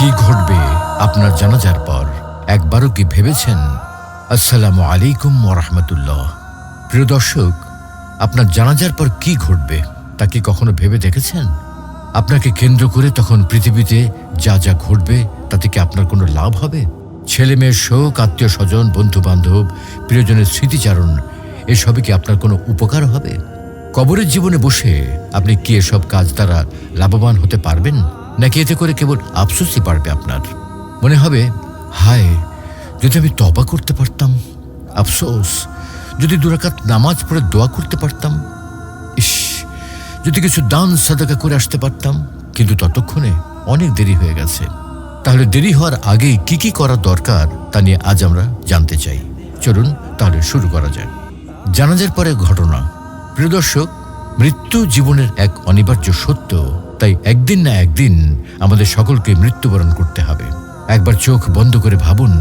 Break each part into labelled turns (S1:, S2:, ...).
S1: কি ঘটবে আপনার জানাজার পর? একবারও কি ভেবেছেন? আসসালামু আলাইকুম ওরহমতুল্লাহ প্রিয় দর্শক, আপনার জানাজার পর কি ঘটবে তা কি কখনো ভেবে দেখেছেন? আপনাকে কেন্দ্র করে তখন পৃথিবীতে যা যা ঘটবে তাতে কি আপনার কোনো লাভ হবে? ছেলে মেয়ের শোক, আত্মীয় স্বজন বন্ধু বান্ধব প্রিয়জনের স্মৃতিচারণ, এসবে কি আপনার কোনো উপকার হবে? কবরের জীবনে বসে আপনি কি এসব কাজ দ্বারা লাভবান হতে পারবেন? নাকি এতে করে কেবল আফসোসই বাড়বে আপনার? মনে হবে, হায়, যদি আমি তবা করতে পারতাম, আফসোস, যদি দুরাকাত নামাজ পড়ে দোয়া করতে পারতাম, ইস, যদি কিছু দান, সাদাকা করে আসতে পারতাম, কিন্তু ততক্ষণে অনেক দেরি হয়ে গেছে। তাহলে দেরি হওয়ার আগেই কি কি করা দরকার তা নিয়ে আজ আমরা জানতে চাই। চলুন তাহলে শুরু করা যায় জানাজার পরে ঘটনা। প্রিয় দর্শক, মৃত্যু জীবনের এক অনিবার্য সত্য তাই একদিন না একদিন আমাদের সকলকে মৃত্যুবরণ করতে হবে। একবার চোখ বন্ধ করে ভাবুন,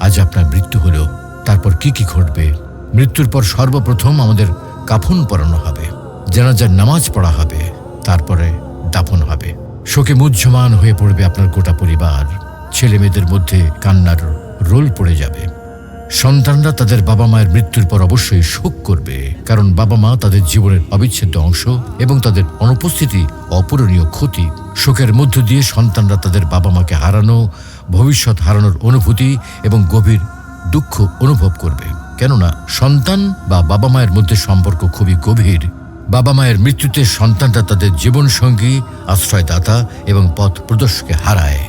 S1: আজ আপনার মৃত্যু হলো, তারপর কি কি ঘটবে? মৃত্যুর পর সর্বপ্রথম আমাদের কাফন পরানো হবে, জানাজার নামাজ পড়া হবে, তারপরে দাফন হবে। শোকে মুহ্যমান হয়ে পড়বে আপনার গোটা পরিবার ছেলে মেয়েদের মধ্যে কান্নার রোল পড়ে যাবে। সন্তানরা তাদের বাবা মায়ের মৃত্যুর পর অবশ্যই শোক করবে, কারণ বাবা মা তাদের জীবনের অবিচ্ছেদ্য অংশ এবং তাদের অনুপস্থিতি অপূরণীয় ক্ষতি। শোকের মধ্য দিয়ে সন্তানরা তাদের বাবা মাকে হারানো, ভবিষ্যৎ হারানোর অনুভূতি এবং গভীর দুঃখ অনুভব করবে। কেননা সন্তান বা বাবা মায়ের মধ্যে সম্পর্ক খুবই গভীর। বাবা মায়ের মৃত্যুতে সন্তানরা তাদের জীবনসঙ্গী, আশ্রয়দাতা এবং পথ প্রদর্শকে হারায়।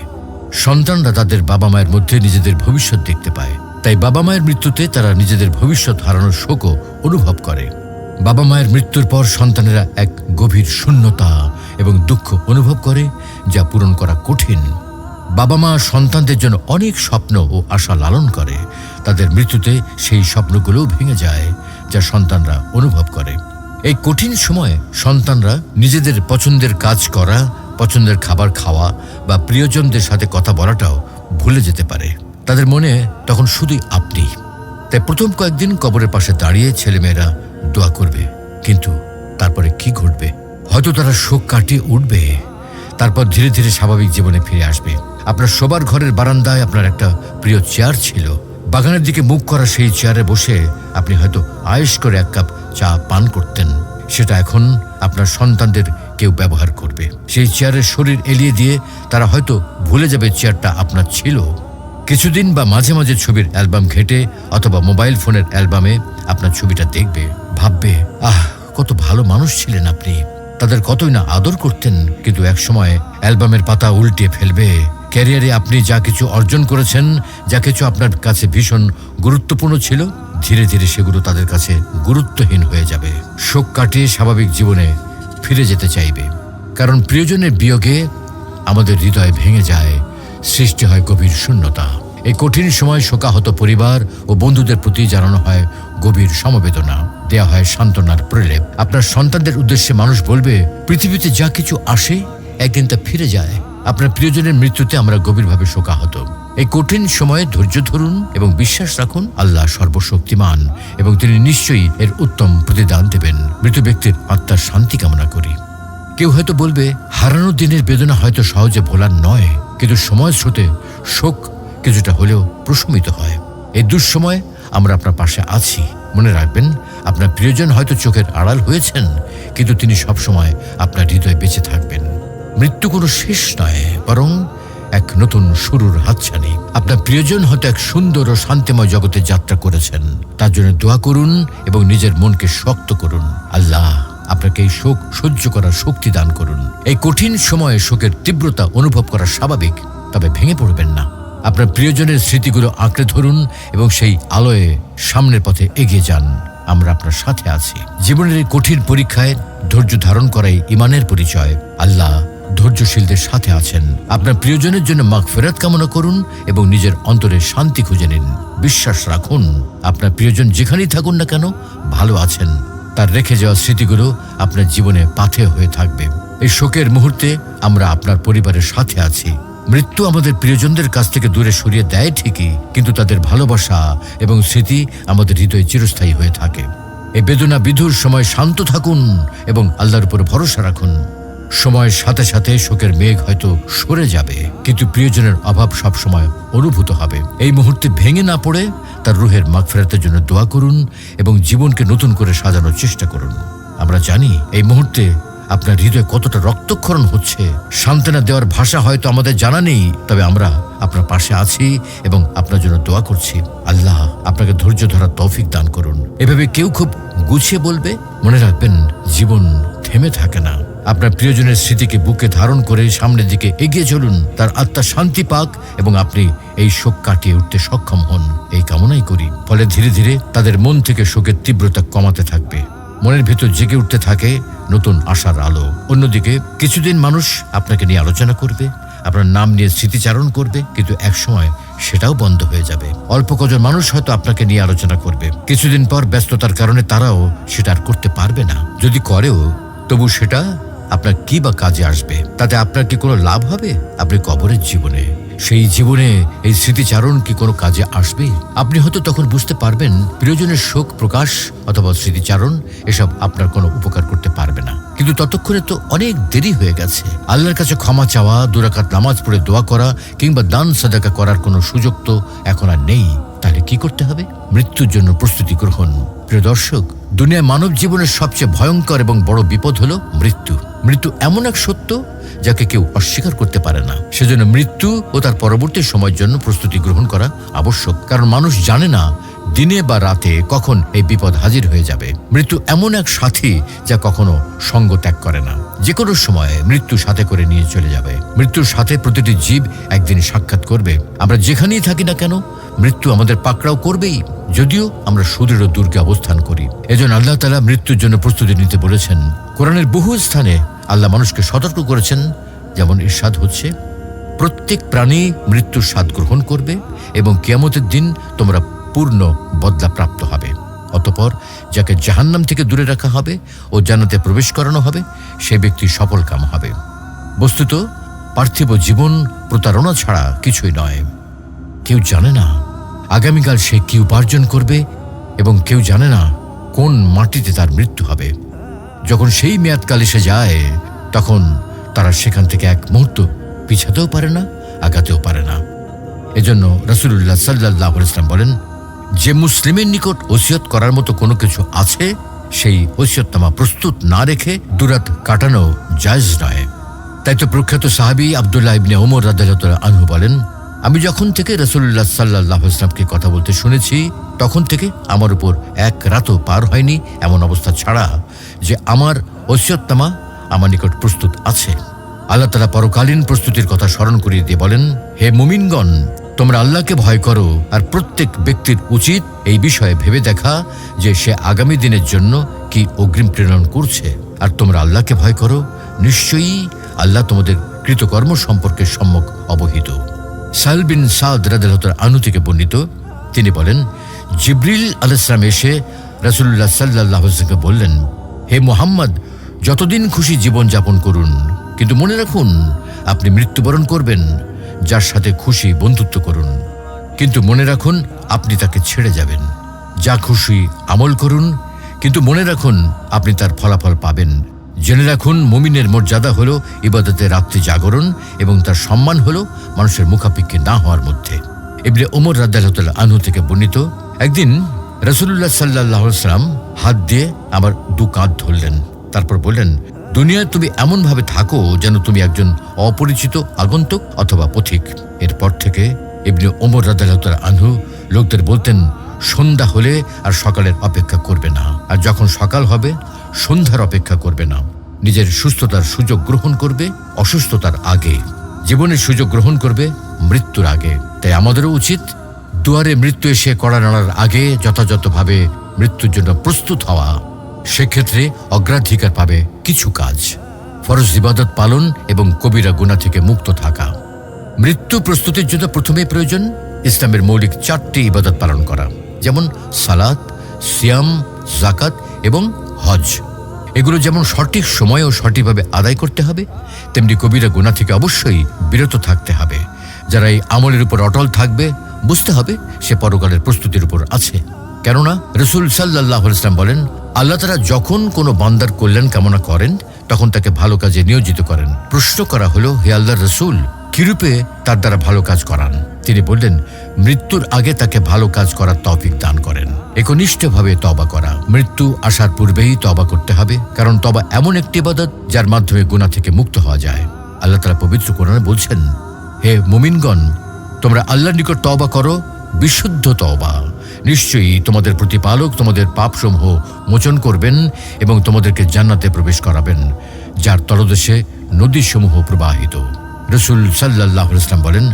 S1: সন্তানরা তাদের বাবা মায়ের মধ্যে নিজেদের ভবিষ্যৎ দেখতে পায়। তাই বাবা মায়ের মৃত্যুতে তারা নিজেদের ভবিষ্যৎ হারানোর শোকও অনুভব করে। বাবা মায়ের মৃত্যুর পর সন্তানেরা এক গভীর শূন্যতা এবং দুঃখ অনুভব করে, যা পূরণ করা কঠিন। বাবা মা সন্তানদের জন্য অনেক স্বপ্ন ও আশা লালন করে। তাদের মৃত্যুতে সেই স্বপ্নগুলোও ভেঙে যায়, যা সন্তানরা অনুভব করে। এই কঠিন সময়ে সন্তানরা নিজেদের পছন্দের কাজ করা, পছন্দের খাবার খাওয়া বা প্রিয়জনদের সাথে কথা বলাটাও ভুলে যেতে পারে। তাদের মনে তখন শুধুই আপনি তাই প্রথম কয়েকদিন কবরের পাশে দাঁড়িয়ে ছেলেমেয়েরা দোয়া করবে, কিন্তু তারপরে কি ঘটবে? হয়তো তারা শোক কাটিয়ে উঠবে। তারপর ধীরে ধীরে স্বাভাবিক জীবনে ফিরে আসবে। আপনার শোবার ঘরের বারান্দায় আপনার একটা প্রিয় চেয়ার ছিল। বাগানের দিকে মুখ করা সেই চেয়ারে বসে আপনি হয়তো আয়েস করে এক কাপ চা পান করতেন। সেটা এখন আপনার সন্তানদের কেউ ব্যবহার করবে। সেই চেয়ারের শরীর এলিয়ে দিয়ে তারা হয়তো ভুলে যাবে চেয়ারটা আপনার ছিল। কিছুদিন বা মাঝে মাঝে ছবির অ্যালবাম ঘেটে অথবা মোবাইল ফোনের অ্যালবামে আপনার ছবিটা দেখবে, ভাববে, আহ, কত ভালো মানুষ ছিলেন আপনি। তাদের কতই না আদর করতেন, কিন্তু এক সময় অ্যালবামের পাতা উল্টে ফেলবে। ক্যারিয়ারে আপনি যা কিছু অর্জন করেছেন, যা কিছু আপনার কাছে ভীষণ গুরুত্বপূর্ণ ছিল, ধীরে ধীরে সেগুলো তাদের কাছে গুরুত্বহীন হয়ে যাবে। শোক কাটিয়ে স্বাভাবিক জীবনে ফিরে যেতে চাইবে। কারণ প্রিয়জনের বিয়োগে আমাদের হৃদয় ভেঙে যায়, সৃষ্টি হয় গভীর শূন্যতা। এই কঠিন সময় শোকাহত পরিবার ও বন্ধুদের প্রতি জানানো হয় গভীর সমবেদনা। দেয়া হয় সান্ত্বনার প্রলেপ। আপনার সন্তানদের উদ্দেশ্যে মানুষ বলবে, পৃথিবীতে যা কিছু আসে, একদিন তা ফিরে যায়। আপনার প্রিয়জনের মৃত্যুতে আমরা গভীরভাবে শোকাহত। এই কঠিন সময়ে ধৈর্য ধরুন এবং বিশ্বাস রাখুন, আল্লাহ সর্বশক্তিমান এবং তিনি নিশ্চয়ই এর উত্তম প্রতিদান দেবেন। মৃত ব্যক্তির আত্মার শান্তি কামনা করি। কেউ হয়তো বলবে হারানোর দিনের বেদনা হয়তো সহজে ভোলার নয়, কিন্তু সময় স্রোতে শোক কিছুটা হলেও প্রশমিত হয়। এই দুঃসময় আমরা আপনার পাশে আছি। মনে রাখবেন, আপনার প্রিয়জন হয়তো চোখের আড়াল হয়েছেন, কিন্তু তিনি সবসময় আপনার হৃদয়ে বেঁচে থাকবেন। মৃত্যু কোনো শেষ নয়, বরং এক নতুন শুরুর হাতছানি। আপনার প্রিয়জন হয়তো এক সুন্দর ও শান্তিময় জগতে যাত্রা করেছেন। তার জন্য দোয়া করুন এবং নিজের মনকে শক্ত করুন। আল্লাহ আপনাকে এই শোক সহ্য করার শক্তি দান করুন। এই কঠিন সময়ে শোকের তীব্রতা অনুভব করা স্বাভাবিক, তবে ভেঙে পড়বেন না। আপনার প্রিয়জনের স্মৃতিগুলো আঁকড়ে ধরুন এবং সেই আলোয় সামনের পথে এগিয়ে যান। আমরা আপনার সাথে আছি। জীবনের এই কঠিন পরীক্ষায় ধৈর্য ধারণ করাই ইমানের পরিচয়। আল্লাহ ধৈর্যশীলদের সাথে আছেন। আপনার প্রিয়জনের জন্য মাগ ফেরত কামনা করুন এবং নিজের অন্তরে শান্তি খুঁজে নিন। বিশ্বাস রাখুন, আপনার প্রিয়জন যেখানেই থাকুন না কেন, ভালো আছেন। তার রেখে যাওয়া স্মৃতিগুলো আপনার জীবনে পাথে হয়ে থাকবে। এই শোকের মুহূর্তে আমরা আপনার পরিবারের সাথে আছি। মৃত্যু আমাদের প্রিয়জনদের কাছ থেকে দূরে সরিয়ে দেয় ঠিকই, কিন্তু তাদের ভালোবাসা এবং স্মৃতি আমাদের হৃদয়ে চিরস্থায়ী হয়ে থাকে। এই বেদনা বিধুর সময় শান্ত থাকুন এবং আল্লাহর উপর ভরসা রাখুন। সময়ের সাথে সাথে শোকের মেঘ হয়তো সরে যাবে, কিন্তু প্রিয়জনের অভাব সবসময় অনুভূত হবে। এই মুহূর্তে ভেঙে না পড়ে তার রুহের মাগফেরাতের জন্য দোয়া করুন এবং জীবনকে নতুন করে সাজানোর চেষ্টা করুন। আমরা জানি এই মুহূর্তে আপনার হৃদয়ে কতটা রক্তক্ষরণ হচ্ছে, সান্ত্বনা দেওয়ার ভাষা হয়তো আমাদের জানা নেই, তবে আমরা আপনার পাশে আছি এবং আপনার জন্য দোয়া করছি। আল্লাহ আপনাকে ধৈর্য ধরার তৌফিক দান করুন। এভাবে কেউ খুব গুছিয়ে বলবে, মনে রাখবেন জীবন থেমে থাকে না। আপনার প্রিয়জনের স্মৃতিকে বুকে ধারণ করে সামনের দিকে এগিয়ে চলুন, তার আত্মা শান্তি পাক এবং আপনি এই শোক কাটিয়ে উঠতে সক্ষম হন। এই কামনাই করি। ফলে ধীরে ধীরে তাদের মন থেকে শোকের তীব্রতা কমাতে থাকবে। মনের ভেতর জেগে উঠতে থাকে নতুন আশার আলো। অন্যদিকে, কিছুদিন মানুষ আপনাকে নিয়ে আলোচনা করবে, আপনার নাম নিয়ে স্মৃতিচারণ করবে, কিন্তু একসময় সেটাও বন্ধ হয়ে যাবে। অল্প কজন মানুষ হয়তো আপনাকে নিয়ে আলোচনা করবে। কিছুদিন পর ব্যস্ততার কারণে তারাও সেটা আর করতে পারবে না। যদি করেও, তবু সেটা আপনার কি বা কাজে আসবে? তাতে আপনার কি কোনো লাভ হবে? আপনি কবরের জীবনে সেই জীবনে এই স্মৃতিচারণ কি কোনো কাজে আসবে? আপনি হয়তো তখন বুঝতে পারবেন, প্রিয়জনের শোক, প্রকাশ অথবা স্মৃতিচারণ এসব আপনার কোনো উপকার করতে পারবে না। কিন্তু ততক্ষণে তো অনেক দেরি হয়ে গেছে। আল্লাহর কাছে ক্ষমা চাওয়া, দুরাকাত নামাজ পড়ে দোয়া করা কিংবা দান, সাদাকা করার কোনো সুযোগ তো এখন আর নেই। তাহলে কি করতে হবে? মৃত্যুর জন্য প্রস্তুতি গ্রহণ। প্রিয় দর্শক দুনিয়ায় মানব জীবনের সবচেয়ে ভয়ঙ্কর এবং বড় বিপদ হলো মৃত্যু। মৃত্যু এমন এক সত্য যাকে কেউ অস্বীকার করতে পারে না। সেজন্য মৃত্যু ও তার পরবর্তী সময়ের জন্য প্রস্তুতি গ্রহণ করা আবশ্যক। কারণ মানুষ জানে না দিনে বা রাতে কখন এই বিপদ হাজির হয়ে যাবে। মৃত্যু এমন এক সাথী যা কখনো সঙ্গ ত্যাগ করে না। যে কোনো সময়ে মৃত্যু সাথে করে নিয়ে চলে যাবে। মৃত্যুর সাথে প্রতিটি জীব একদিন সাক্ষাৎ করবে। আমরা যেখানেই থাকি না কেন মৃত্যু আমাদের পাকড়াও করবেই, যদিও আমরা সুদৃঢ় দুর্গে অবস্থান করি। এজন্য আল্লাহ তালা মৃত্যুর জন্য প্রস্তুতি নিতে বলেছেন। কোরআনের বহু স্থানে আল্লাহ মানুষকে সতর্ক করেছেন, যেমন ইরশাদ হচ্ছে, প্রত্যেক প্রাণী মৃত্যুর স্বাদ গ্রহণ করবে এবং কেয়ামতের দিন তোমরা পূর্ণ বদলা প্রাপ্ত হবে। অতপর যাকে জাহান্নাম থেকে দূরে রাখা হবে ও জান্নাতে প্রবেশ করানো হবে, সে ব্যক্তি সফল কাম হবে। বস্তুত, পার্থিব জীবন প্রতারণা ছাড়া কিছুই নয়। কেউ জানে না আগামীকাল সে কি উপার্জন করবে এবং কেউ জানে না কোন মাটিতে তার মৃত্যু হবে। যখন সেই মেয়াদকাল এসে যায়, তখন তারা সেখান থেকে এক মুহূর্ত পিছাতেও পারে না, আগাতেও পারে না। এজন্য রসুল্লাহ সাল্লাহ ইসলাম বলেন, যে মুসলিমের নিকট ওসিয়ত করার মতো কোনো কিছু আছে, সেই ওসিয়তনামা প্রস্তুত না রেখে দুরাত কাটানো জায়জ নয়। তাই তো প্রখ্যাত সাহাবি আবদুল্লাহ ইবনে ওমর রাদাল আনহু বলেন আমি যখন থেকে রসুল্লাহ সাল্লাহ ইসলামকে কথা বলতে শুনেছি, তখন থেকে আমার উপর এক রাতও পার হয়নি এমন অবস্থা ছাড়া যে আমার ঐশ্বরতামা আমার নিকট প্রস্তুত আছে। আল্লাহ তালা পরকালীন প্রস্তুতির কথা স্মরণ করিয়ে দিয়ে বলেন, হে মুমিনগণ, তোমরা আল্লাহকে ভয় করো আর প্রত্যেক ব্যক্তির উচিত এই বিষয়ে ভেবে দেখা যে সে আগামী দিনের জন্য কি অগ্রিম প্রেরণ করছে। আর তোমরা আল্লাহকে ভয় করো, নিশ্চয়ই আল্লাহ তোমাদের কৃতকর্ম সম্পর্কে সম্মুখ অবহিত। সাল বিন সাদ রাদালতার আনু থেকে বর্ণিত, তিনি বলেন, জিব্রিল আলাইসলাম এসে রাসুল্লাহ সাল্লাহকে বললেন, হে মোহাম্মদ, যতদিন খুশি জীবন যাপন করুন, কিন্তু মনে রাখুন, আপনি মৃত্যুবরণ করবেন, যার সাথে খুশি বন্ধুত্ব করুন। কিন্তু মনে রাখুন, আপনি তাকে ছেড়ে যাবেন। যা খুশি আমল করুন, কিন্তু মনে রাখুন, আপনি তার ফলাফল পাবেন। জেনে রাখুন, মুমিনের মর্যাদা হলো ইবাদতে রাত্রি জাগরণ এবং তার সম্মান হলো মানুষের মুখাপিক্ষে না হওয়ার মধ্যে। এবারে ওমর রাদ্দাল আনহু থেকে বর্ণিত, একদিন রসুল্লাহ সাল্লাহ সাল্লাম হাত দিয়ে আমার দু কাঁধ ধরলেন। তারপর বললেন, দুনিয়ায় তুমি এমনভাবে থাকো যেন তুমি একজন অপরিচিত আগন্তুক অথবা পথিক। এরপর থেকে ইবনে ওমর রাদ্দাল আনহু লোকদের বলতেন, সন্ধ্যা হলে আর সকালের অপেক্ষা করবে না। আর যখন সকাল হবে সন্ধ্যার অপেক্ষা করবে না। নিজের সুস্থতার সুযোগ গ্রহণ করবে, অসুস্থতার আগে। জীবনের সুযোগ গ্রহণ করবে মৃত্যুর আগে। তাই আমাদেরও উচিত দুয়ারে মৃত্যু এসে কড়া নাড়ার আগে যথাযথভাবে মৃত্যুর জন্য প্রস্তুত হওয়া। সেক্ষেত্রে অগ্রাধিকার পাবে কিছু কাজ। ফরজ ইবাদত পালন এবং কবিরা গুণা থেকে মুক্ত থাকা। মৃত্যু প্রস্তুতির জন্য প্রথমে প্রয়োজন ইসলামের মৌলিক চারটি ইবাদত পালন করা। যেমন সালাত, সিয়াম জাকাত এবং হজ। এগুলো যেমন সঠিক সময়ে ও সঠিকভাবে আদায় করতে হবে, তেমনি কবিরা গোনা থেকে অবশ্যই বিরত থাকতে হবে। যারা এই আমলের উপর অটল থাকবে, বুঝতে হবে সে পরকালের প্রস্তুতির উপর আছে। কেননা রসুল সাল্লাহ ইসলাম বলেন, আল্লাহ তারা যখন কোনো বান্দার কল্যাণ কামনা করেন, তখন তাকে ভালো কাজে নিয়োজিত করেন। প্রশ্ন করা হলো, হে আল্লাহ রসুল, কিরূপে তার দ্বারা ভালো কাজ করান? তিনি বললেন, মৃত্যুর আগে তাকে ভালো কাজ করার তৌফিক দান করেন। একনিষ্ঠভাবে তবা করা। মৃত্যু আসার পূর্বেই তবা করতে হবে, কারণ তবা এমন একটি ইবাদত যার মাধ্যমে গুণা থেকে মুক্ত হওয়া যায়। আল্লাহ তালা পবিত্র কোরআনে বলছেন, হে মুমিনগণ, তোমরা আল্লাহর নিকট তওবা করো, বিশুদ্ধ তবা নিশ্চয়ই তোমাদের প্রতিপালক তোমাদের পাপসমূহ মোচন করবেন এবং তোমাদেরকে জান্নাতে প্রবেশ করাবেন, যার তলদেশে নদীসমূহ প্রবাহিত। রসুল সাল্লাহ ইসলাম বলেন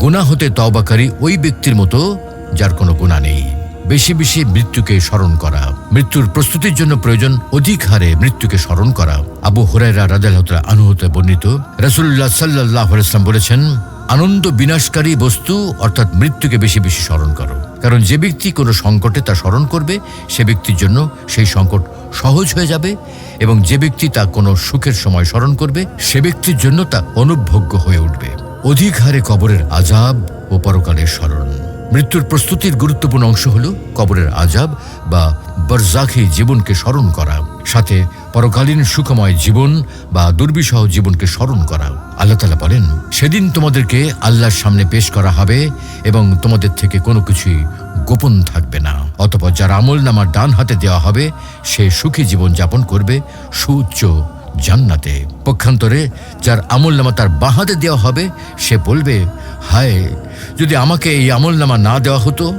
S1: গুণা হতে তওবাকারী ওই ব্যক্তির মতো, যার কোনো গুণা নেই। বেশি বেশি মৃত্যুকে স্মরণ করা। মৃত্যুর প্রস্তুতির জন্য প্রয়োজন অধিক হারে মৃত্যুকে স্মরণ করা। আবু হুরাইরা রাজালহতরা আনুহতে বর্ণিত রসুল্লাহ সাল্লাহ ইসলাম বলেছেন, আনন্দ বিনাশকারী বস্তু, অর্থাৎ মৃত্যুকে বেশি বেশি স্মরণ করো। কারণ যে ব্যক্তি কোনো সংকটে তা স্মরণ করবে, সে ব্যক্তির জন্য সেই সংকট সহজ হয়ে যাবে এবং যে ব্যক্তি তা কোনো সুখের সময় স্মরণ করবে, সে ব্যক্তির জন্য তা অনুভোগ্য হয়ে উঠবে। অধিক হারে কবরের আজাব ও পরকালের স্মরণ। মৃত্যুর প্রস্তুতির গুরুত্বপূর্ণ অংশ হল কবরের আজাব বা বরজাখি জীবনকে স্মরণ করা, সাথে পরকালীন সুখময় জীবন বা দুর্বিষহ জীবনকে স্মরণ করা। আল্লাহ তালা বলেন, সেদিন তোমাদেরকে আল্লাহর সামনে পেশ করা হবে এবং তোমাদের থেকে কোনো কিছুই গোপন থাকবে না। অতপর যার আমল নামার ডান হাতে দেওয়া হবে, সে সুখী জীবন যাপন করবে, সুউচ্চ জান্নাতে। পক্ষান্তরে যার আমল নামা তার বাহাতে দেওয়া হবে, সে বলবে, হায়, যদি আমাকে এই আমল নামা না দেওয়া হতো,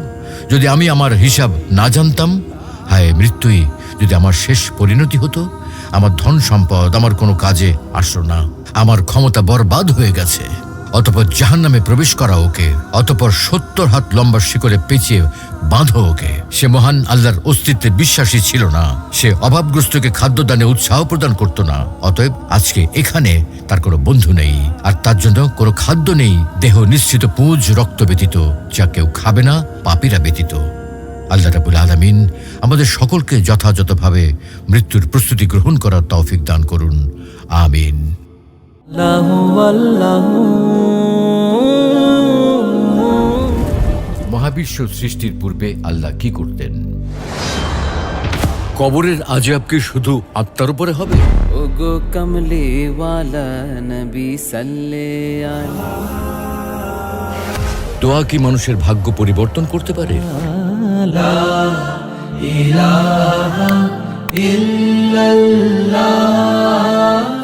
S1: যদি আমি আমার হিসাব না জানতাম, হায়, মৃত্যুই যদি আমার শেষ পরিণতি হতো, আমার ধন সম্পদ, আমার কোনো কাজে আসলো না, আমার ক্ষমতা বরবাদ হয়ে গেছে। অতপর জাহান নামে প্রবেশ করা ওকে, অতপর সত্তর হাত লম্বা শিকলে পেঁচিয়ে বাঁধো ওকে। সে মহান আল্লাহর অস্তিত্বে বিশ্বাসী ছিল না। সে অভাবগ্রস্তকে খাদ্যদানে উৎসাহ প্রদান করত না। অতএব আজকে এখানে তার কোনো বন্ধু নেই। আর তার জন্য কোনো খাদ্য নেই। দেহ নিশ্চিত পুঁজ রক্ত ব্যতীত, যা কেউ খাবে না, পাপীরা ব্যতীত। আল্লাহ রাবুল আলমিন আমাদের সকলকে যথাযথভাবে মৃত্যুর প্রস্তুতি গ্রহণ করার তৌফিক দান করুন। আমিন। মহাবিশ্ব সৃষ্টির পূর্বে আল্লাহ কি করতেন? কবরের আজাব কি শুধু আত্মার উপরে হবে?
S2: ওগো কমলে ওয়ালা নবী সাল্লে
S1: দোয়া কি মানুষের ভাগ্য পরিবর্তন করতে পারে?